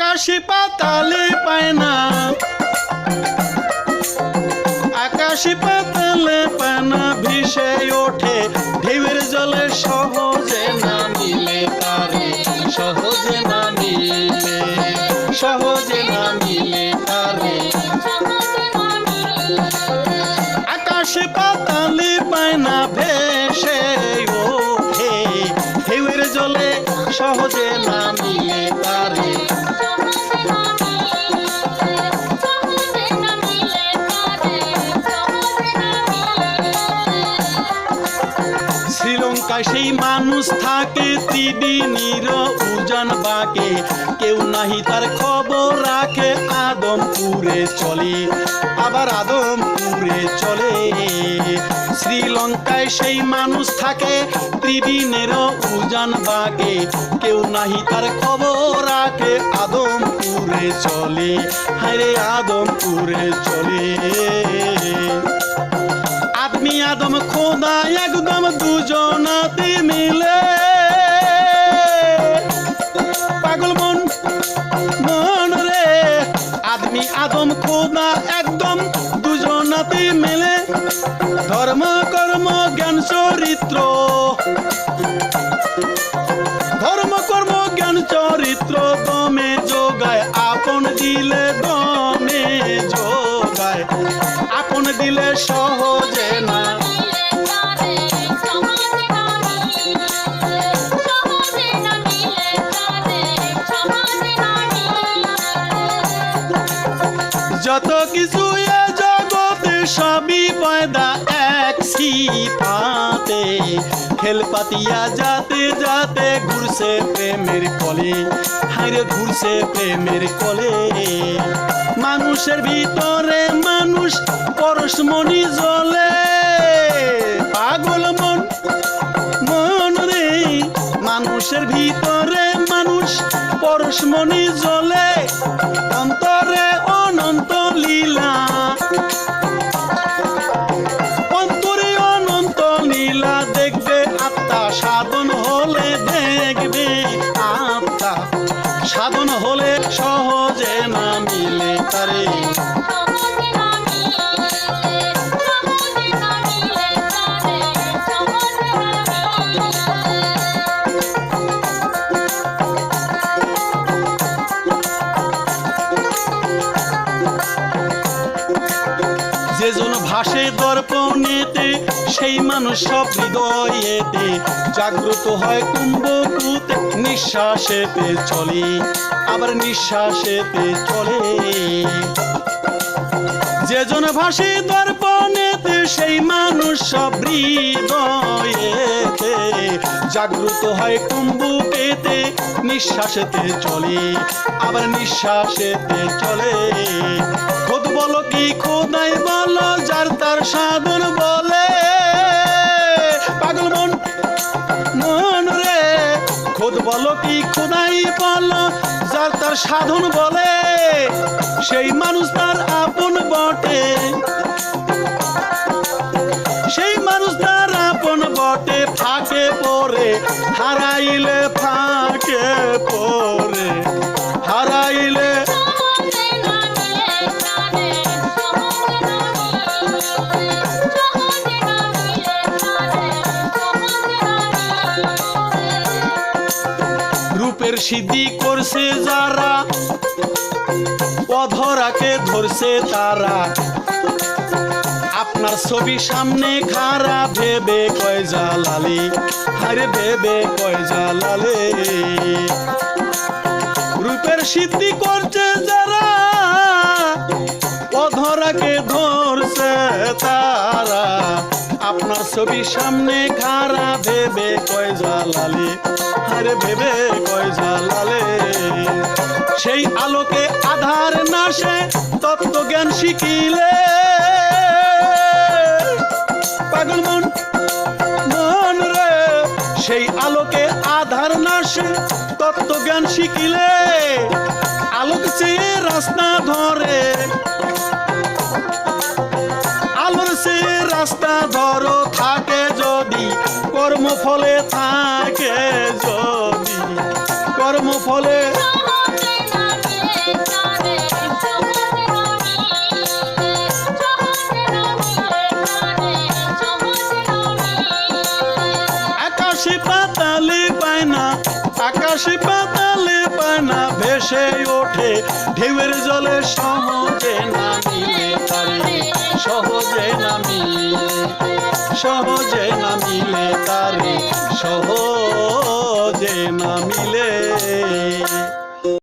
আকাশে পাতালে পায় না। আকাশে পাতালে পায় না, ভেসে ওঠে। ঢেউয়ের জলে সহজে না মিলে তারে, সহজে না মিলে, সহজে না মিলে তারে। আকাশে পাতালে পায় না, ভেসে ওঠে। ঢেউয়ের জলে সহজে সেই মানুষ থাকে ত্রিদিনীর উজান বাকে। কেউ নাহি তার খবর রাখে আদমপুরে চলে। আবার আদমপুরে চলে। শ্রীলঙ্কায় সেই মানুষ থাকে ত্রিদিনের উজান বাকে। কেউ নাহি তার খবর রাখে আদমপুরে চলে। হায় আদমপুরে চলে। খোদা একদম দুজনাতে মিলে। পাগল মন মন রে, আদমি আদম খোদা একদম দুজনাতে মিলে। ধর্ম, কর্ম, জ্ঞান, চরিত্র। ধর্ম, কর্ম, জ্ঞান, চরিত্র দমে যোগায়, আপন দিলে দমে যোগায়। আপন দিলে সহজে সবই পয়দা এক সিফাতে খেল পাতিয়া যাতে যাতে ঘুরছে প্রেমের কলে হাইরে ঘুরছে প্রেমের কলে। মানুষের ভিতরে মানুষ পরশমণি জ্বলে, পাগল মন মন রে। মানুষের ভিতরে মানুষ পরশমণি জ্বলে ভাসে দর্পণেতে সেই মানুষ সব হৃদয়েতে। জাগ্রত হয় কুম্ভকুতে নিঃশ্বাসেতে চলে আবার নিঃশ্বাসেতে চলে। যেজন ভাসে দর্পণেতে, সেই মানুষ সব জাগ্রত হয় কুম্ভকেতে নিঃশ্বাসেতে চলে, আবার নিঃশ্বাসেতে চলে। খোদ বলো কি, খোদাই বলো, যার তার সাধন বলে। পাগল মন মন রে, খোদ বলো কি, খোদাই বলো যার তার সাধন বলে, সেই মানুষ তার আপন বটে। সেই মানুষ তার আপন বটে, ফাঁকে পরে হারাইলে ফাঁকে পড়ে। রূপের সিদ্ধি করছে যারা, অধরাকে ধরছে তারা। আপনার ছবি সামনে খারা ভেবে কয় জালালে আরে ভেবে কয় জালালে। রূপের সিদ্ধি করছে যারা, অধরাকে ধরছে তারা। আপনার ছবি সামনে খারা ভেবে কয় জালালে আরে ভেবে কয় আলোকে আধার নাশে তত্ত্বজ্ঞান শিখিলে। পাগল মন মন রে, সেই আলোকে আধার নাশে তত্ত্বজ্ঞান শিখিলে। আলোক চেয়ে রাস্তা ধরে, আলোর সে রাস্তা ধরো থাকে যদি, কর্মফলে থাকে যদি, কর্মফলে আকাশি পাতালে পায় না আকাশি পাতালে পায় না ভেসে ওঠে। ঢেউয়ের জলে সহজে নামিলে তারে, সহজে নামিলে সহজে নামিলে তারে, সহজে নামিলে।